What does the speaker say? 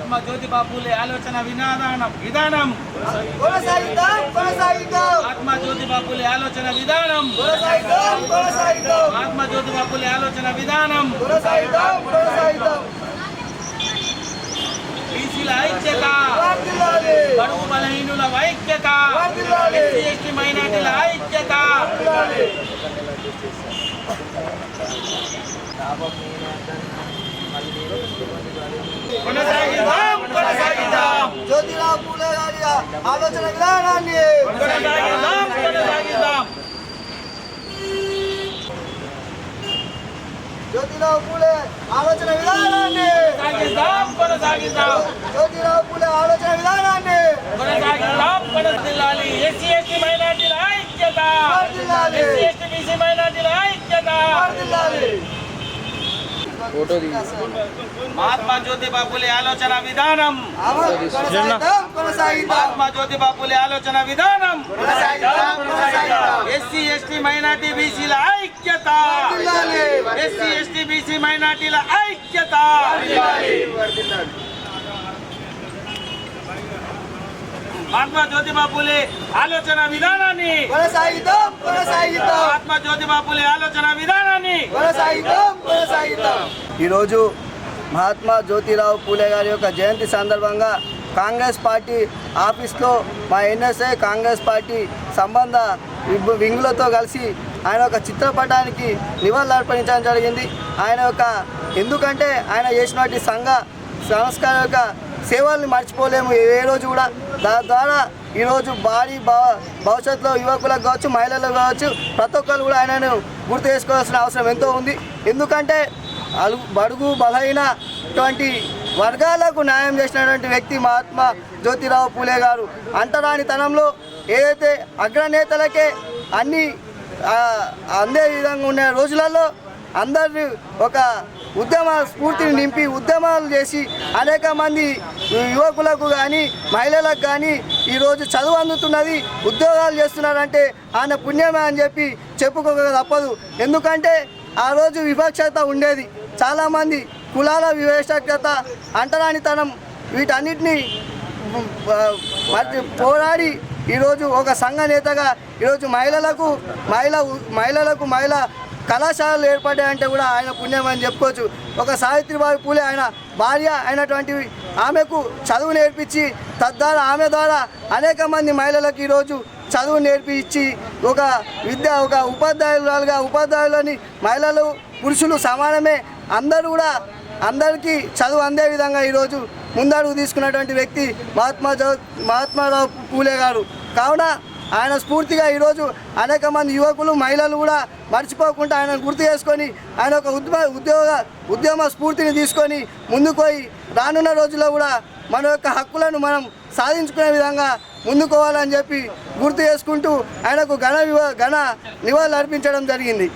మహాత్మా జ్యోతిబా పూలే ఆలోచన విధానం విధానం. మహాత్మా జ్యోతిబా పూలే ఆలోచన విధానం. మహాత్మా జ్యోతిబా పూలే ఆలోచన విధానం. బీసీల ఐక్యత. బడుగు బలహీనుల ఐక్యత. ఎస్సీ ఎస్టీ మైనార్టీల ఐక్యత. జ్యోతిరావు పూలే గారి ఆలోచన విధానాన్ని కొనసాగిద్దాం కొనసాగిద్దాం జ్యోతిరావు పూలే ఆలోచన విధానాన్ని కొనసాగిద్దాం కొనసాగిద్దాం జ్యోతిరావు పూలే ఆలోచన విధానాన్ని కొనసాగిద్దాం కొనసాగాలి ఎస్సీ ఎస్టీ మైనార్టీల ఐక్యత వర్ధిల్లాలి. ఎస్సీ ఎస్టీ బీసీ మైనార్టీల ఐక్యత వర్ధిల్లాలి మహాత్మా జ్యోతిబా పూలే ఆలోచన విధానం అమలు కొనసాగిద్దాం కొనసాగిద్దాం మహాత్మా జ్యోతిబా పూలే ఆలోచన విధానం కొనసాగిద్దాం కొనసాగిద్దాం ఎస్సీ ఎస్టీ మైనార్టీ బీసీల ఐక్యత వర్ధిల్లాలి. ఎస్సీ ఎస్టీ బీసీ మైనార్టీల ఐక్యత మహాత్మా జ్యోతిబా పూలే ఆలోచన విధానాన్ని కొనసాగిద్దాం కొనసాగిద్దాం మహాత్మా జ్యోతిబా పూలే ఆలోచన విధానాన్ని కొనసాగిద్దాం కొనసాగిద్దాం ఈరోజు మహాత్మా జ్యోతిరావు పూలే గారి యొక్క జయంతి సందర్భంగా కాంగ్రెస్ పార్టీ ఆఫీస్లో మా ఎన్ఎస్ఐ కాంగ్రెస్ పార్టీ సంబంధ వింగులతో కలిసి ఆయన యొక్క చిత్రపటానికి నివాళులు అర్పించడం జరిగింది. ఆయన యొక్క ఎందుకంటే ఆయన చేసినటువంటి సంఘ సంస్కార యొక్క సేవల్ని మర్చిపోలేము. ఏ రోజు కూడా దాని ద్వారా ఈరోజు భారీ భవ- భవిష్యత్తులో యువకులకు కావచ్చు మహిళలకు కావచ్చు ప్రతి ఒక్కరు కూడా ఆయనను గుర్తు చేసుకోవాల్సిన అవసరం ఎంతో ఉంది. ఎందుకంటే బడుగు బలహీనటువంటి వర్గాలకు న్యాయం చేసినటువంటి వ్యక్తి మహాత్మా జ్యోతిరావు పూలే గారు. అంటరానితనంలో ఏదైతే అగ్రనేతలకే అన్ని అందే విధంగా ఉన్న రోజులలో అందరినీ ఒక ఉద్యమ స్ఫూర్తిని నింపి ఉద్యమాలు చేసి అనేక మంది యువకులకు కానీ మహిళలకు కానీ ఈరోజు చదువు అందుతున్నది ఉద్యోగాలు చేస్తున్నారంటే ఆయన పుణ్యమే అని చెప్పి చెప్పుకోక తప్పదు. ఎందుకంటే ఆ రోజు వివక్షత ఉండేది. చాలామంది కులాల వివక్షత అంటరానితనం వీటన్నిటిని పోరాడి ఈరోజు ఒక సంఘ నేతగా ఈరోజు మహిళలకు మహిళ మహిళలకు మహిళ కళాశాలలు ఏర్పడ్డాయంటే కూడా ఆయన పుణ్యం అని చెప్పుకోవచ్చు. ఒక సావిత్రిబాయి పూలే ఆయన భార్య అయినటువంటి ఆమెకు చదువు నేర్పించి తద్వారా ఆమె ద్వారా అనేక మంది మహిళలకు ఈరోజు చదువు నేర్పించి ఒక విద్య ఒక ఉపాధ్యాయురాలుగా ఉపాధ్యాయులని మహిళలు పురుషులు సమానమే. అందరూ కూడా అందరికీ చదువు అందే విధంగా ఈరోజు ముందడుగు తీసుకున్నటువంటి వ్యక్తి మహాత్మా జో మహాత్మారావు పూలే గారు. కావున ఆయన స్ఫూర్తిగా ఈరోజు అనేక మంది యువకులు మహిళలు కూడా మర్చిపోకుండా ఆయన గుర్తు చేసుకొని ఆయన ఒక ఉద్యమ ఉద్యోగ ఉద్యమ స్ఫూర్తిని తీసుకొని ముందుకు పోయి రానున్న రోజుల్లో కూడా మన యొక్క హక్కులను మనం సాధించుకునే విధంగా ముందుకోవాలని చెప్పి గుర్తు చేసుకుంటూ ఆయనకు ఘన వివ ఘన నివాళులు అర్పించడం జరిగింది.